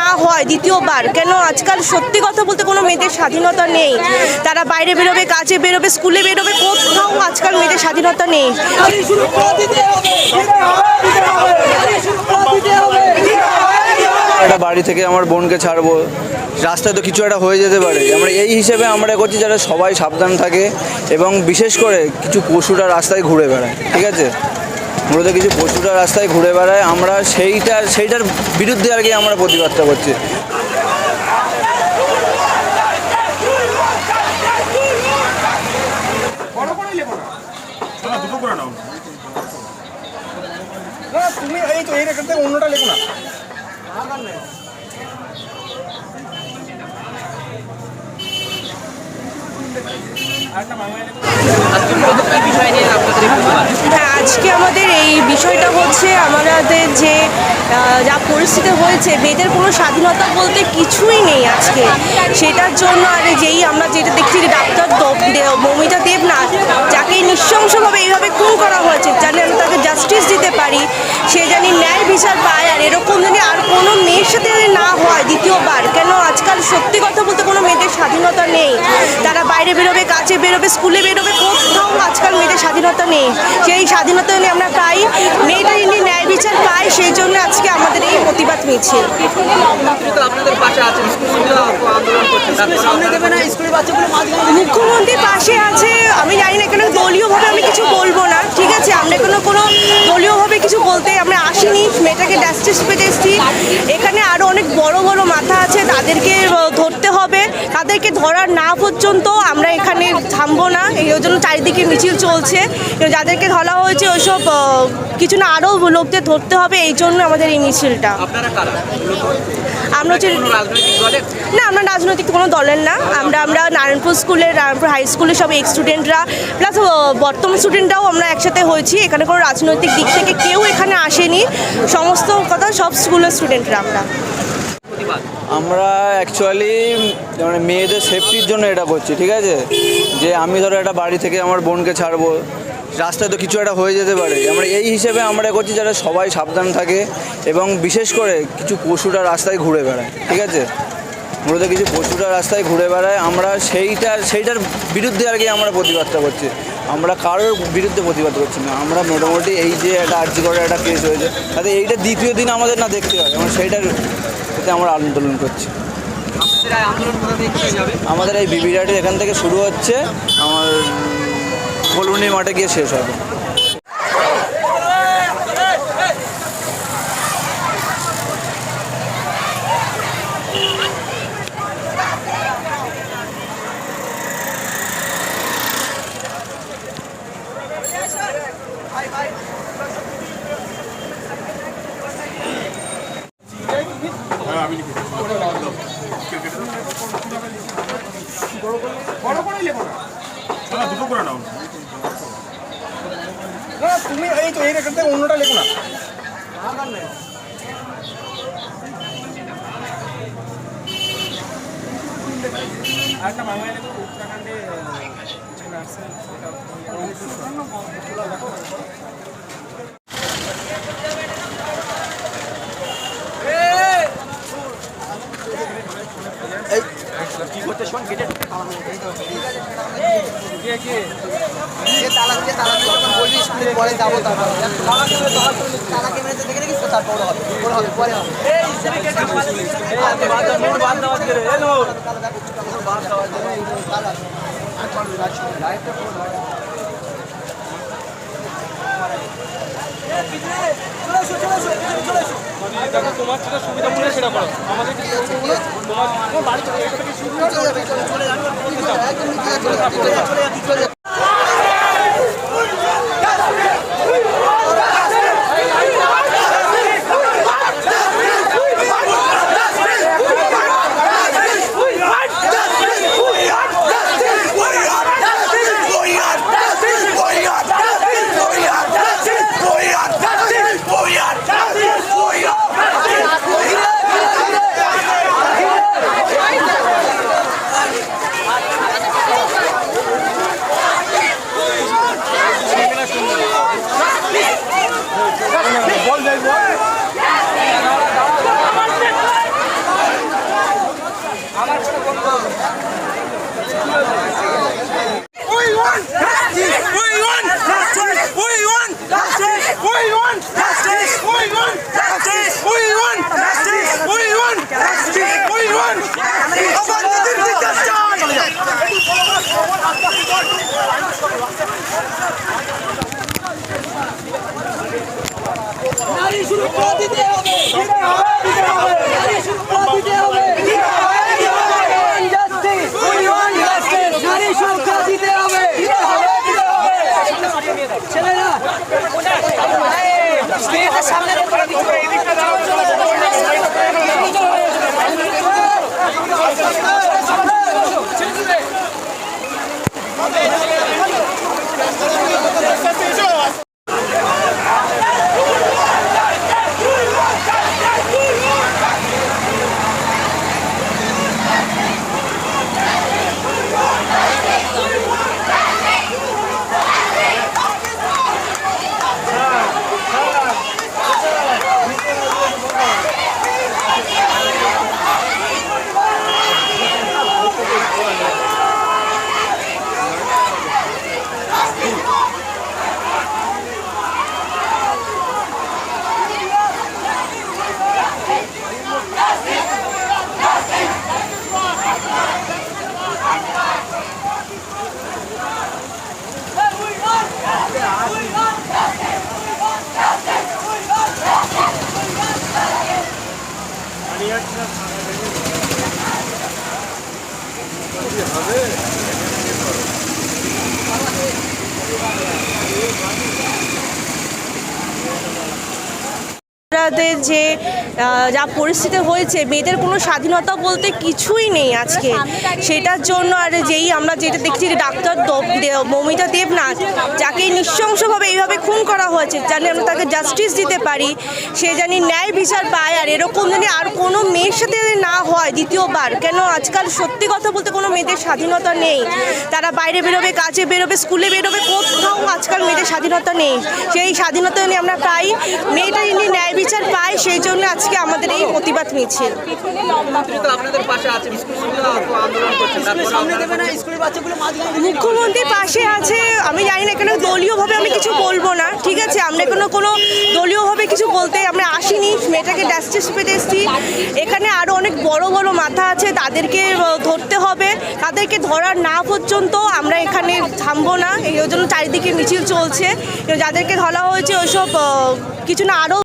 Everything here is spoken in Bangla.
না হয় দ্বিতীয়বার, কেন আজকাল সত্যি কথা বলতে কোনো মেয়েদের স্বাধীনতা নেই। তারা বাইরে বেরোবে, কাজে বেরোবে, স্কুলে বেরোবে, কোথাও আজকাল মেয়েদের স্বাধীনতা নেই। একটা বাড়ি থেকে আমার বোনকে ছাড়বো, রাস্তায় তো কিছু একটা হয়ে যেতে পারে। আমরা এই হিসেবে আমরা করছি যারা সবাই সাবধান থাকে এবং বিশেষ করে কিছু পশুরা রাস্তায় ঘুরে বেড়ায়, ঠিক আছে? মূলত কিছু পশুরা রাস্তায় ঘুরে বেড়ায়। আমরা সেইটা সেইটার বিরুদ্ধে আর কি আমরা প্রতিবাদটা করছি। আজকে আমাদের বিষয়টা হচ্ছে আমাদের যে যা পরিস্থিতি হয়েছে, মেয়েদের কোনো স্বাধীনতা বলতে কিছুই নেই আজকে। সেটার জন্য আর যেই আমরা যেটা দেখছি যে ডাক্তার মৌমিতা দেবনাথ, যাকে নৃশংসভাবে এইভাবে খুন করা হয়েছে, জানি আমরা তাকে জাস্টিস দিতে পারি, সে জানি ন্যায় বিচার পায়, আর এরকম জানি আর কোনো মেয়ের সাথে না হয় দ্বিতীয়বার, কেন আজকাল সত্যি কথা বলতে কোনো মেয়েদের স্বাধীনতা নেই? তারা বাইরে বেরোবে, কাজে বেরোবে, স্কুলে বেরোবে, কোথাও আজকাল মেয়েদের স্বাধীনতা নেই। সেই স্বাধীনতা নিয়ে আমরা পাই মেয়েটা যিনি ন্যায় বিচার পায় সেই জন্য আজকে আমাদের এই প্রতিবাদ মিছিল। মুখ্যমন্ত্রী পাশে আছে, আমি জানি না এখানে দলীয়ভাবে আমি কিছু বলব না, ঠিক আছে? আমরা কোনো কোনো দলীয়ভাবে কিছু বলতে আমরা আসিনি, মেয়েটাকে জাস্টিস পেতে এসেছি। এখানে আরও অনেক বড় বড় মাথা আছে, তাদেরকে ধরতে হবে। তাদেরকে ধরার না পর্যন্ত আমরা এখানে থামবো না। এই জন্য চারিদিকে মিছিল চলছে। যাদেরকে ধরা হয়েছে ওইসব কিছু না আরও লোকদের ধরতে হবে এই জন্য আমাদের এই মিছিলটা। আমরা হচ্ছে না আমরা রাজনৈতিক কোনো দলের না। আমরা আমরা নারায়ণপুর স্কুলের নারায়ণপুর হাই স্কুলের সব এক্স স্টুডেন্টরা প্লাস বর্তমান স্টুডেন্টরাও আমরা একসাথে হয়েছি। এখানে কোনো রাজনৈতিক দিক থেকে কেউ এখানে আসেনি। সমস্ত কথা সব স্কুলের স্টুডেন্টরা আমরা। আমরা অ্যাকচুয়ালি মানে মেয়েদের সেফটির জন্য এটা করছি, ঠিক আছে? যে আমি ধরো একটা বাড়ি থেকে আমার বোনকে ছাড়বো, রাস্তায় তো কিছু একটা হয়ে যেতে পারে। আমরা এই হিসেবে আমরা করছি যারা সবাই সাবধান থাকে এবং বিশেষ করে কিছু পশুরা রাস্তায় ঘুরে বেড়ায়, ঠিক আছে? মূলত কিছু পশুরা রাস্তায় ঘুরে বেড়ায়, আমরা সেইটার সেইটার বিরুদ্ধে আর কি আমরা প্রতিবাদটা করছি। আমরা কারোর বিরুদ্ধে প্রতিবাদ করছি না। আমরা মোটামুটি এই যে একটা আর্জি করে একটা কেস হয়েছে, তাতে এইটা দ্বিতীয় দিন আমাদের না দেখতে হয় আমরা সেইটার এতে আমরা আন্দোলন করছি। আমাদের এই বিবিরাটি এখান থেকে শুরু হচ্ছে আমার কলুনি মাঠে গিয়ে শেষ হবে। আমি লিখে। বড় করে লেখো না দুটো করে নাও। না তুমি এই তো এই রেখার অন্যটা লেখো না। আরেকটা বাংলায় লেখো উত্তরাখণ্ডে যে নার্সের সেটা পরে যাব তারপর। তালাকে মেরেছে দেখে রেখিস তো হবে পরে হবে পরে হবে। তোমার যেটা সুবিধা মনে হয় সেটা করো। আমাদের তোমার তোমার বাড়ি থেকে এটা থেকে সুবিধা চলে যাবে আমাদের want justice. We want justice. We want justice. We want justice. We want justice. আমাদের দিতে হবে আহ, যা পরিস্থিতি হয়েছে মেয়েদের কোনো স্বাধীনতা বলতে কিছুই নেই আজকে। সেটার জন্য আর যেই আমরা যেটা দেখছি যে ডাক্তার মৌমিতা দেবনাথ যাকে নৃশংসভাবে এইভাবে খুন করা হয়েছে জানি আমরা তাকে জাস্টিস দিতে পারি সে জানি ন্যায় বিচার পায় আর এরকম জানি আর কোনো মেয়ের সাথে না হয় দ্বিতীয়বার কেন আজকাল সত্যি কথা বলতে কোনো মেয়েদের স্বাধীনতা নেই? তারা বাইরে বেরোবে কাজে বেরোবে স্কুলে বেরোবে কোথাও আজকাল মেয়েদের স্বাধীনতা নেই। সেই স্বাধীনতা নিয়ে আমরা পাই মেয়েটা যিনি ন্যায় বিচার পায় সেই জন্য আজকে আমাদের এই প্রতিবাদ মিছিল। আপনাদের পাশে আছে, আমি জানি না এখানে দলীয়ভাবে আমি কিছু বলব না, ঠিক আছে? আমরা কোনো কোনো দলীয়ভাবে কিছু বলতে আমরা আসিনি, মেয়েটাকে জাস্টিস পেতে এসেছি। এখানে আরও অনেক বড় বড় মাথা আছে, তাদেরকে ধরতে হবে। তাদেরকে ধরার না পর্যন্ত আমরা এখানে থামবো না। এই জন্য চারিদিকে মিছিল চলছে। যাদেরকে ধরা হয়েছে, ওইসব কিছু না আরও